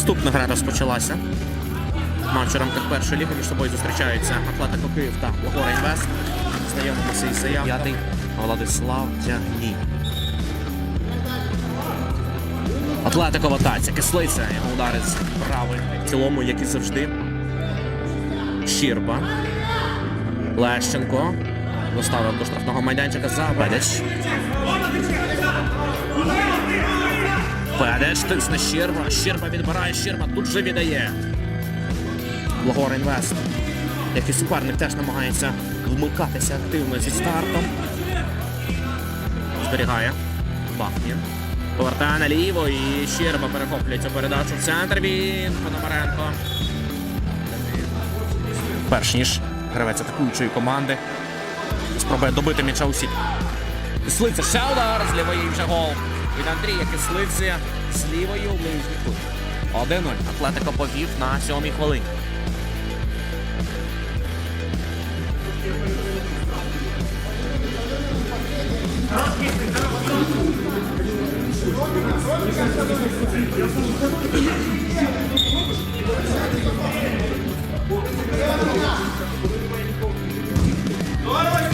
Наступна гра розпочалася. Матч у рамках першої ліги між собою зустрічаються Атлетико Київ та Лагора Інвест. Знайомимося із заявою. П'ятий Владислав Тягні. Атлетико в атаці. Кислиця. Його удари з правої. В цілому, як і завжди. Щірба. Лещенко. Доставив до штрафного майданчика за Бедич. Бедич тисне Щерба. Щерба відбирає, Щерба тут же віддає. Благор Інвест. Як і суперник теж намагається вмикатися активно зі стартом. Зберігає. Бахнін. Повертає наліво і Щерба перехоплює цю передачу в центр. Він Пономаренко. Перш ніж гравець атакуючої команди. Спробує добити м'яча у сітку. Кислиця ще удар з лівої вже гол. Від Андрія Кислиці з лівої у ближній кут. 1-0. Атлетико повів на сьомій хвилині.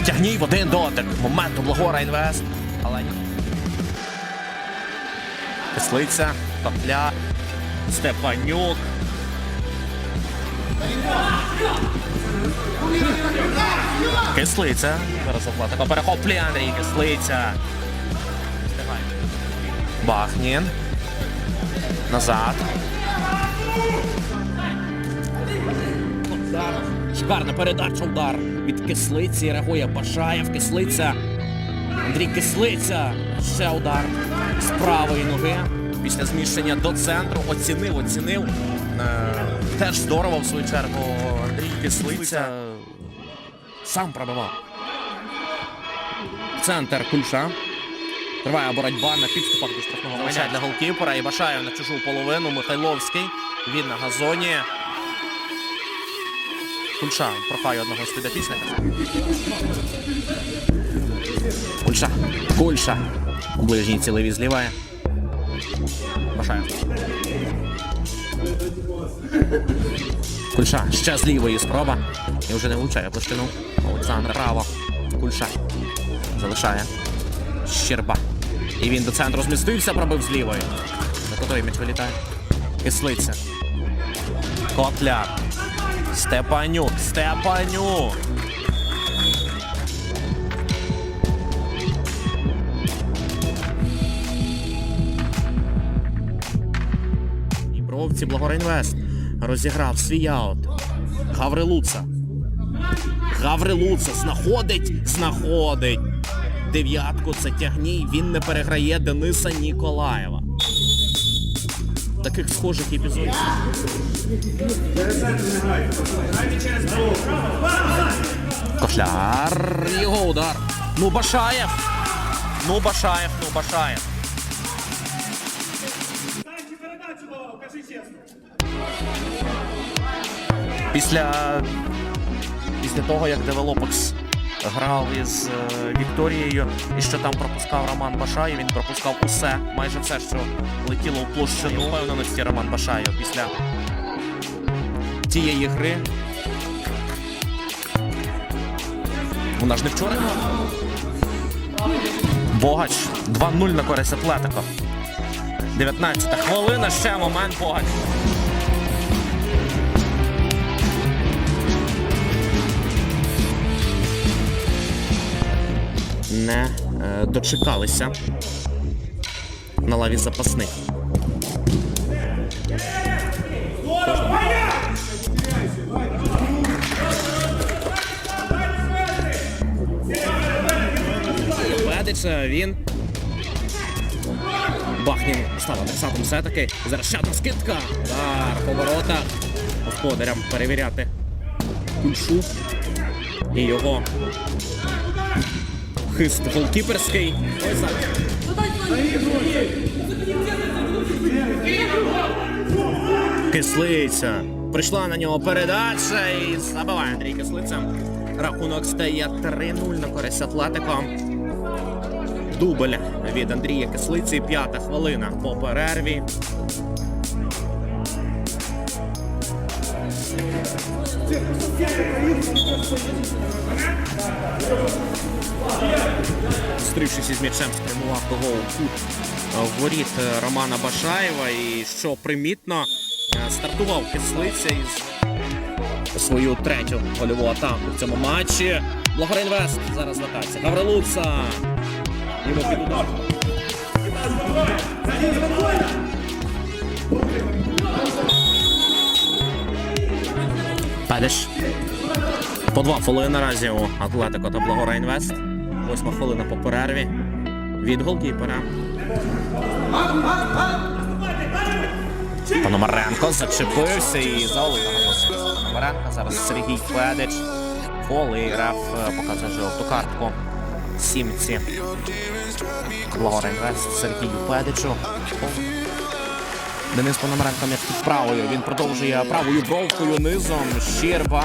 Тягній в один дотик. Момент у Благора Інвест. Але ні. Кислиця, Капля, Степанюк. Кислиця. Зараз оплата. Перехоплює Андрій Кислиця. Бахнін. Назад. Шикарна передача удар від кислиці. Реагує Башаєв. Кислиця. Андрій Кислиця. Ще удар з правої ноги. Після зміщення до центру. Оцінив, оцінив. Е, теж здорово в свою чергу. Андрій Кислиця сам пробивав. Центр Кульша. Триває боротьба на підступах до штрафного майданчика для голкіпера. І Башаєв на чужу половину. Михайловський. Він на газоні. Кульша прохає одного з підопічників. Кульша. Кульша. Ближній цілеві зліває. Башаєв. Кульша. Ще з лівої спроба. І вже не влучає площину. Олександр право. Кульша. Залишає. Щерба. І він до центру змістився, пробив з лівої. За котрий м'яч вилітає. Кислиця. Котляр. Степанюк. Степанюк. Дніпровці Благоринвест розіграв свій аут. Гаврилуца. Гаврилуца знаходить, знаходить. Дев'ятку це тягній. Він не переграє Дениса Ніколаєва. Таких схожих епізодів. Кошляр. Його удар. Ну Башаєв. Ну Башаєв, ну Башаєв. Після, після того, як Девелопекс грав із е, Вікторією і що там пропускав Роман Башаєв, він пропускав усе, майже все, що летіло в площину впевненості Роман Башаєв після тієї гри. Вона ж не вчора. Богач 2-0 на користь Атлетико. 19 хвилина, ще момент Богач. Не е, дочекалися на лаві запасних. Ведиться він. Бахнін став адресатом все-таки. Зараз скидка. Удар по воротах. Господарям перевіряти кульшу і його хист голкіперський. Ось так. Кислиця. Прийшла на нього передача і забиває Андрій Кислиця. Рахунок стає 3-0 на користь Атлетико. Дубль від Андрія Кислиці. П'ята хвилина по перерві. Зустрівшись із м'ячем, спрямував до голу кут е, воріт е, Романа Башаєва. І що примітно, е, стартував кислиця із свою третю гольову атаку в цьому матчі. Благоринвест зараз атаці. Гаврилуца. Йому під удар. Педеш. По два хвилини наразі у Атлетико та Благора Інвест. Восьма хвилина по перерві. Від голкіпера. Пономаренко зачепився і заолив його Пономаренко. Зараз Сергій Федич. Фол і грав, е, показує жовту картку. Сімці. Благора Інвест Сергію Федичу. Денис Пономаренко м'яч під правою. Він продовжує правою бровкою низом. Щерба.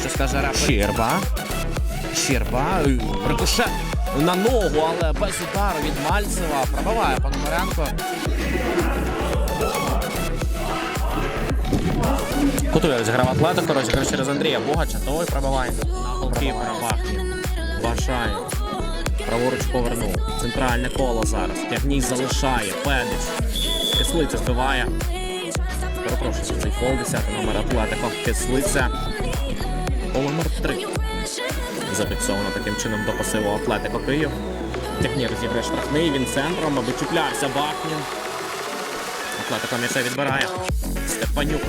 Що скаже рапер? Щерба. Щерба. Рикошет на ногу, але без удару від Мальцева. Пробиває Пономаренко. Кутує розіграв Атлетико, розіграв через Андрія Богача. Той пробиває на голкіпера Бахні. Башає. Праворуч повернув. Центральне коло зараз. Тягній залишає. Педич. Кислиця збиває. Перепрошую цей фол. 10 номер Атлетико. Кислиця. Гол номер 3. Зафіксовано таким чином до пасиву Атлетико Київ. Технір зіграє штрафний, він центром, аби чіплявся Бахнін. Атлетико м'яча відбирає. Степанюк.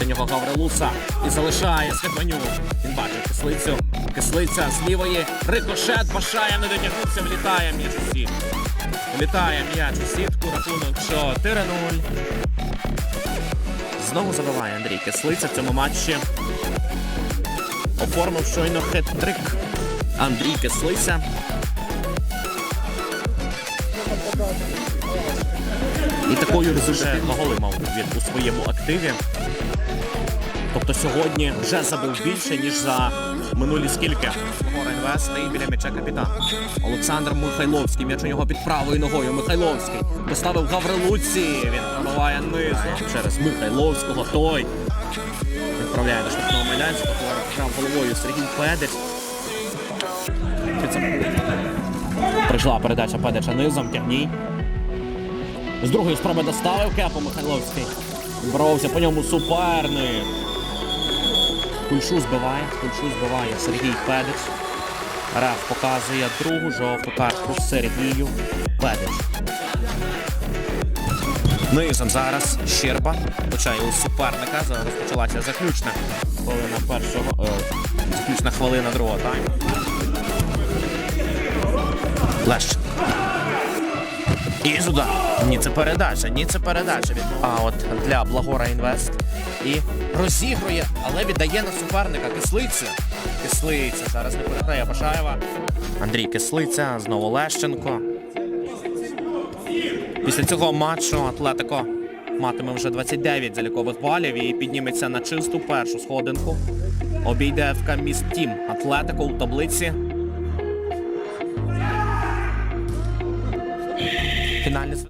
До нього Гаврилуса. І залишає Степанюк. Він бачить кислицю. Кислиця з лівої. Рикошет. Башає, не дотягнувся. Влітає м'яч у Влітає м'яч у сітку. Рахунок 4-0. Знову забиває Андрій Кислиця в цьому матчі. Оформив щойно хет-трик. Андрій Кислиця. І такою результат голи мав він у своєму активі. Тобто сьогодні вже забив більше, ніж за минулі скільки. Інвест і біля м'яча капітан. Олександр Михайловський. М'яч у нього під правою ногою. Михайловський поставив Гаврилуці. Він пробиває низом через Михайловського. Той відправляє до штрафного майданчика. Грав головою Сергій Педич. Прийшла передача Педича низом, тягній. З другої спроби доставив Кепо Михайловський. Боровся по ньому суперник. Кульшу збиває, кульшу збиває Сергій Педич. Реф показує другу жовту картку Сергію Педич. Низом зараз Щерба почає у суперника. Зараз почалася заключна хвилина першого. Е, заключна хвилина другого тайму. Лещенко. І з. Ні, це передача, ні, це передача. А от для Благора Інвест. І розігрує, але віддає на суперника Кислиця. Кислиця зараз не переграє Башаєва. Андрій Кислиця, знову Лещенко. Після цього матчу Атлетико матиме вже 29 залікових балів і підніметься на чисту першу сходинку. Обійде ФК Міст Тім Атлетико у таблиці. Фінальний